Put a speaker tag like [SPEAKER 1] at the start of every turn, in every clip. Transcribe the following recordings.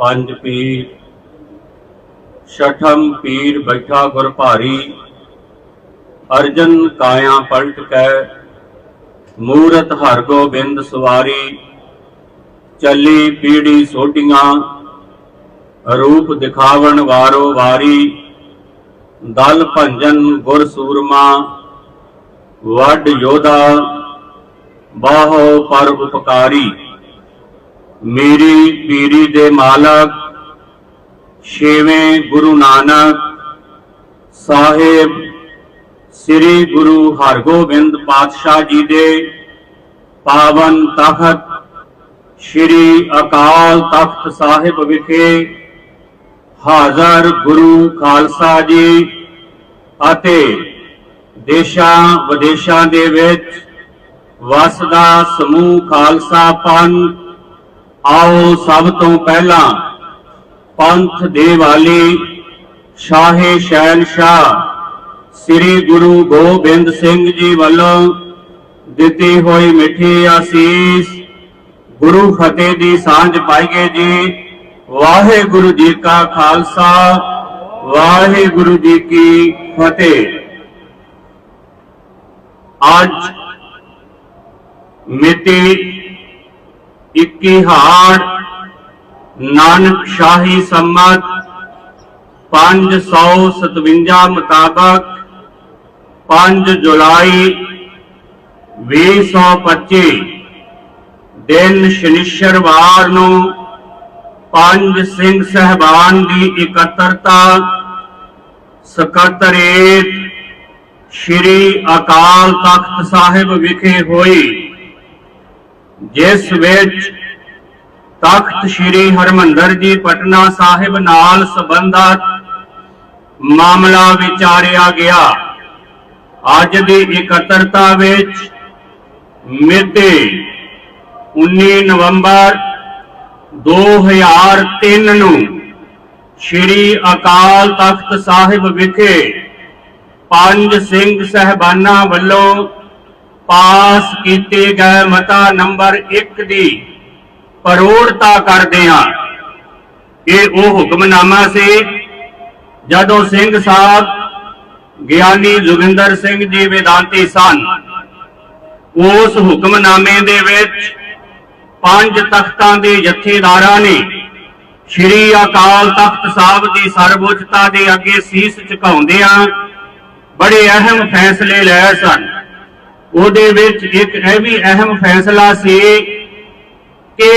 [SPEAKER 1] ਪੰਜ ਪੀਰ, ਛਠਮ ਪੀਰ ਬੈਠਾ ਗੁਰ ਭਾਰੀ, ਅਰਜਨ ਕਾਇਆ ਪਲਟ ਕੈ, ਮੂਰਤ ਹਰ ਗੋਬਿੰਦ ਸਵਾਰੀ, ਚੱਲੀ ਪੀੜੀ ਸੋਟੀਆਂ ਰੂਪ ਦਿਖਾਵਣ ਵਾਰੋ ਵਾਰੀ, ਦਲ ਭੰਜਨ ਗੁਰ ਸੂਰਮਾ, ਵੱਡ ਯੋਧਾ, ਬਾਹੋ ਪਰ ਉਪਕਾਰੀ ਮੇਰੀ ਪੀਰੀ ਦੇ ਮਾਲਕ, ਛੇਵੇਂ ਗੁਰੂ ਨਾਨਕ ਸਾਹਿਬ, ਸ੍ਰੀ ਗੁਰੂ ਹਰਗੋਬਿੰਦ ਪਾਤਸ਼ਾਹ ਜੀ ਦੇ ਪਾਵਨ ਤਖਤ, ਸ੍ਰੀ ਅਕਾਲ ਤਖਤ ਸਾਹਿਬ ਵਿਖੇ ਹਾਜ਼ਰ ਗੁਰੂ ਖਾਲਸਾ ਜੀ ਅਤੇ ਦੇਸ਼ਾਂ ਵਿਦੇਸ਼ਾਂ ਦੇ ਵਿੱਚ ਵਸਦਾ ਸਮੂਹ ਖਾਲਸਾ ਪੰਥ ਆਓ ਸਭ ਤੋਂ ਪਹਿਲਾਂ ਪੰਥ ਦੇ ਵਾਲੀ ਸ਼ਾਹੇ ਸ਼ਹਿਨਸ਼ਾਹ ਸ੍ਰੀ ਗੁਰੂ ਗੋਬਿੰਦ ਸਿੰਘ ਜੀ ਵੱਲੋਂ ਦਿੱਤੀ ਹੋਈ ਮਿੱਠੀ ਆਸੀਸ, ਗੁਰੂ ਫਤਿਹ ਦੀ ਸਾਂਝ ਪਾਈਏ ਜੀ। ਵਾਹਿਗੁਰੂ ਜੀ ਕਾ ਖਾਲਸਾ, ਵਾਹਿਗੁਰੂ ਜੀ ਕੀ ਫਤਿਹ। ਅੱਜ ਮਿਤੀ 21 ਹਾੜ, ਨਾਨਕ ਸ਼ਾਹੀ ਸੰਮਤ 557 ਮੁਤਾਬਕ 5 ਜੁਲਾਈ 2025 ਦਿਨ ਸ਼ਨੀਸ਼ਰਵਾਰ ਨੂੰ ਪੰਜ ਸਿੰਘ ਸਹਿਬਾਨ ਦੀ ਇਕੱਤਰਤਾ ਸਕੱਤਰੇਤ ਸ਼੍ਰੀ ਅਕਾਲ ਤਖਤ ਸਾਹਿਬ ਵਿਖੇ ਹੋਈ। ਜਿਸ ਵਿੱਚ ਤਖਤ ਸ੍ਰੀ ਹਰਮੰਦਰ ਜੀ ਪਟਨਾ ਸਾਹਿਬ ਨਾਲ ਸੰਬੰਧਤ ਮਾਮਲਾ ਵਿਚਾਰਿਆ ਗਿਆ। ਅੱਜ ਦੀ ਇਕੱਤਰਤਾ ਵਿੱਚ ਮਿਤੀ 19 ਨਵੰਬਰ 2003 ਨੂੰ ਸ੍ਰੀ ਅਕਾਲ ਤਖਤ ਸਾਹਿਬ ਵਿਖੇ ਪੰਜ ਸਿੰਘ ਸਹਿਬਾਨਾਂ ਵੱਲੋਂ ਪਾਸ ਕੀਤੇ ਗਏ ਮਤਾ ਨੰਬਰ 1 ਦੀ ਪਰੋੜਤਾ ਕਰਦੇ ਹਾਂ। ਇਹ ਉਹ ਹੁਕਮਨਾਮਾ ਸੀ ਜਦੋਂ ਸਿੰਘ ਸਾਹਿਬ ਗਿਆਨੀ ਜੋਗਿੰਦਰ ਸਿੰਘ ਜੀ ਵੇਦਾਂਤੀ ਸਨ। ਉਸ ਹੁਕਮਨਾਮੇ ਦੇ ਵਿੱਚ ਪੰਜ ਤਖਤਾਂ ਦੇ ਜਥੇਦਾਰਾਂ ਨੇ ਸ਼੍ਰੀ ਅਕਾਲ ਤਖਤ ਸਾਹਿਬ ਦੀ ਸਰਵਉੱਚਤਾ ਦੇ ਅੱਗੇ ਸੀਸ ਝੁਕਾਉਂਦਿਆਂ ਬੜੇ ਅਹਿਮ ਫੈਸਲੇ ਲਏ ਸਨ। ਉਹਦੇ ਵਿੱਚ ਇੱਕ ਇਹ ਵੀ ਅਹਿਮ ਫੈਸਲਾ ਸੀ ਕਿ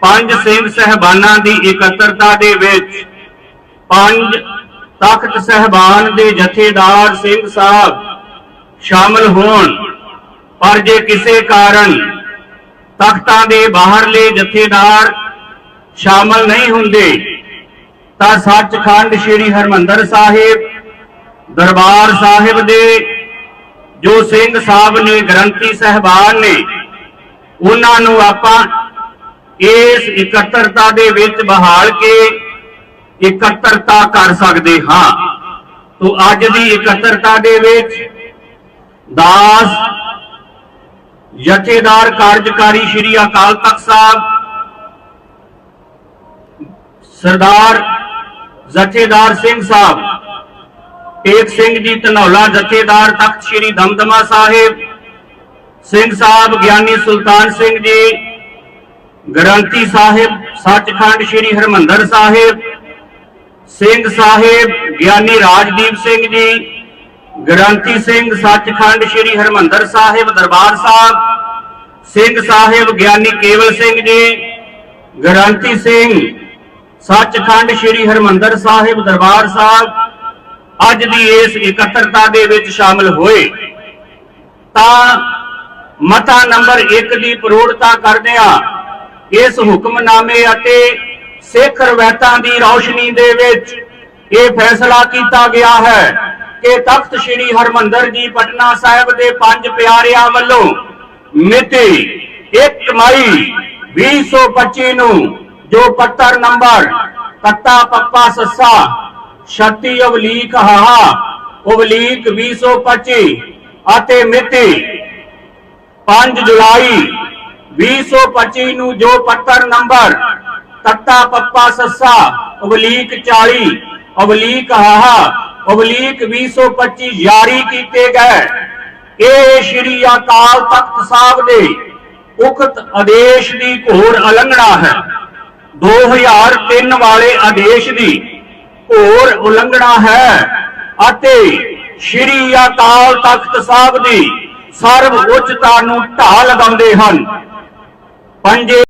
[SPEAKER 1] ਪੰਜ ਸਿੰਘ ਸਹਿਬਾਨਾਂ ਦੀ ਇਕੱਤਰਤਾ ਦੇ ਵਿੱਚ ਪੰਜ ਤਖਤ ਸਹਿਬਾਨ ਦੇ ਜਥੇਦਾਰ ਸਿੰਘ ਸਾਹਿਬ ਸ਼ਾਮਲ ਹੋਣ। ਪਰ ਜੇ ਕਿਸੇ ਕਾਰਨ ਤਖਤਾਂ ਦੇ ਬਾਹਰਲੇ ਜਥੇਦਾਰ ਸ਼ਾਮਲ ਨਹੀਂ ਹੁੰਦੇ, ਤਾਂ ਸੱਚਖੰਡ ਸ੍ਰੀ ਹਰਮੰਦਰ ਸਾਹਿਬ, ਦਰਬਾਰ ਸਾਹਿਬ ਦੇ ਜੋ ਸਿੰਘ ਸਾਹਿਬ ਨੇ ਗ੍ਰੰਥੀ ਸਹਿਬਾਨ ਨੇ, ਉਹਨਾਂ ਨੂੰ ਆਪਾਂ ਇਸ ਇਕੱਤਰਤਾ ਦੇ ਵਿੱਚ ਬਹਾਲ ਕੇ ਇਕੱਤਰਤਾ ਕਰ ਸਕਦੇ ਹਾਂ। ਤੋਂ ਅੱਜ ਦੀ ਇਕੱਤਰਤਾ ਦੇ ਵਿੱਚ ਦਾਸ, ਜਥੇਦਾਰ ਕਾਰਜਕਾਰੀ ਸ਼੍ਰੀ ਅਕਾਲ ਤਖਤ ਸਾਹਿਬ, ਸਰਦਾਰ ਜਥੇਦਾਰ ਸਿੰਘ ਸਾਹਿਬ ਟੇਕ ਸਿੰਘ ਜੀ ਧਨੌਲਾ ਜਥੇਦਾਰ ਤਖਤ ਸ਼੍ਰੀ ਦਮਦਮਾ ਸਾਹਿਬ, ਸਿੰਘ ਸਾਹਿਬ ਗਿਆਨੀ ਸੁਲਤਾਨ ਸਿੰਘ ਜੀ, ਗ੍ਰੰਥੀ ਸਾਹਿਬ, ਸੱਚਖੰਡ ਸ਼੍ਰੀ ਹਰਮੰਦਰ ਸਾਹਿਬ, ਸਿੰਘ ਸਾਹਿਬ ਗਿਆਨੀ ਰਾਜਦੀਪ ਸਿੰਘ ਜੀ, ਗ੍ਰੰਥੀ ਸਿੰਘ ਸੱਚਖੰਡ ਸ੍ਰੀ ਹਰਮੰਦਰ ਸਾਹਿਬ ਦਰਬਾਰ ਸਾਹਿਬ, ਸਿੰਘ ਸਾਹਿਬ ਗਿਆਨੀ ਕੇਵਲ ਸਿੰਘ ਜੀ, ਗ੍ਰੰਥੀ ਸਿੰਘ ਸੱਚਖੰਡ ਸ੍ਰੀ ਹਰਮੰਦਰ ਸਾਹਿਬ ਦਰਬਾਰ ਸਾਹਿਬ ਅੱਜ ਦੀ ਇਸ ਇਕੱਤਰਤਾ ਦੇ ਵਿੱਚ ਸ਼ਾਮਲ ਹੋਏ। ਤਾਂ ਮਤਾ ਨੰਬਰ 1 ਦੀ ਪ੍ਰੋੜਤਾ ਕਰਦਿਆਂ ਇਸ ਹੁਕਮਨਾਮੇ ਅਤੇ ਸਿੱਖ ਰਵਾਇਤਾਂ ਦੀ ਰੌਸ਼ਨੀ ਦੇ ਵਿੱਚ ਇਹ ਫੈਸਲਾ ਕੀਤਾ ਗਿਆ ਹੈ ਕਿ ਤਖਤ ਸ੍ਰੀ ਹਰਮੰਦਰ ਜੀ ਪਟਨਾ ਸਾਹਿਬ ਦੇ ਪੰਜ ਪਿਆਰਿਆਂ ਵੱਲੋਂ ਮਿਤੀ 1 ਮਈ 2025 ਨੂੰ ਜੋ ਪੱਤਰ ਨੰਬਰ ਕੱਤਾ ਪੱਪਾ ਸੱਸਾ 36 ਅਵਲੀਕ ਹਾਹਾ ਅਵਲੀਕ 2025 ਅਤੇ ਮਿਤੀ 5 ਜੁਲਾਈ 2025 ਨੂੰ ਜੋ ਪੱਤਰ ਨੰਬਰ ਤੱਤਾ ਪੱਪਾ ਸੱਸਾ ਅਵਲੀਕ 40 ਅਵਲੀਕ ਹਾਹਾ ਅਵਲੀਕ 225 ਜਾਰੀ ਕੀਤੇ ਗਏ। ਇਹ ਸ਼੍ਰੀ ਅਕਾਲ ਤਖਤ ਸਾਹਿਬ ਦੇ ਉਕਤ ਆਦੇਸ਼ ਦੀ ਘੋਰ ਉਲੰਘਣਾ ਹੈ। 2003 ਵਾਲੇ ਆਦੇਸ਼ ਦੀ ਘੋਰ ਉਲੰਘਣਾ ਹੈ ਅਤੇ ਸ਼੍ਰੀ ਅਕਾਲ ਤਖਤ ਸਾਹਿਬ ਦੀ ਸਰਵ ਉੱਚਤਾ ਨੂੰ ਢਾਹ ਲਗਾਉਂਦੇ ਹਨ। ਪੰਜੇ